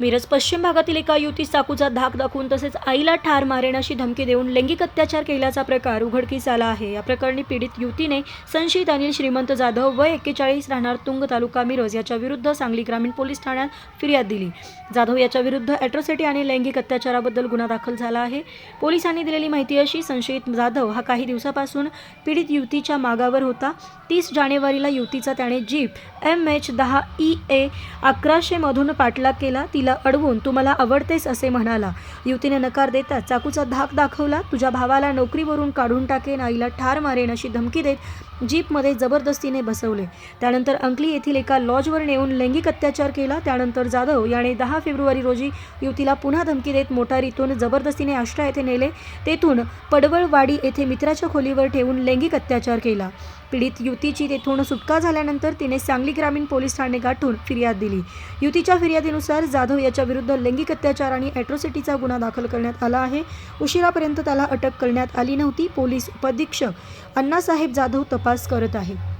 मिरज पश्चिम भागातील एका युवतीस चाकूचा धाक दाखवून तसेच आईला ठार मारेन अशी धमकी देऊन लैंगिक अत्याचार केल्याचा प्रकार उघडकीस आला आहे. या प्रकरणी पीडित युवतीने संशयित अनिल श्रीमंत जाधव वय एक्केचाळीस राहणार तुंग तालुका मिरज याच्या विरुद्ध सांगली ग्रामीण पोलीस ठाण्यात फिर्याद दिली. जाधव याच्या विरुद्ध अॅट्रॉसिटी आणि लैंगिक अत्याचाराबद्दल गुन्हा दाखल झाला आहे. पोलिसांनी दिलेली माहिती अशी संशयित जाधव हा काही दिवसापासून पीडित युवतीच्या मागावर होता. तीस जानेवारीला युवतीचा त्याने जीप एम एच दहा ई ए अकराशेमधून पाठलाग केला. ती तिला अडवून तू मला आवडतेस असे म्हणाला. युवतीने नकार देता चाकूचा धाक दाखवला. तुझ्या भावाला नोकरीवरून काढून टाकेन आईला ठार मारेन अशी धमकी देत जीपमध्ये जबरदस्तीने बसवले. त्यानंतर अंकली येथील एका लॉजवर नेऊन लैंगिक अत्याचार केला. त्यानंतर जाधव याने दहा फेब्रुवारी रोजी युवतीला पुन्हा धमकी देत मोटारीतून जबरदस्तीने आष्टा येथे नेले. तेथून पडवळवाडी येथे मित्राच्या खोलीवर ठेवून लैंगिक अत्याचार केला. पीडित युतीची तेथून सुटका झाल्यानंतर तिने सांगली ग्रामीण पोलीस ठाणे गाठून फिर्याद दिली. युतीच्या फिर्यादीनुसार जाधव याच्या विरुद्ध लैंगिक अत्याचार आणि ॲट्रॉसिटीचा गुन्हा दाखल करण्यात आला आहे. उशिरापर्यंत त्याला अटक करण्यात आली नव्हती. पोलीस उपअधीक्षक अण्णासाहेब जाधव तपास करत आहेत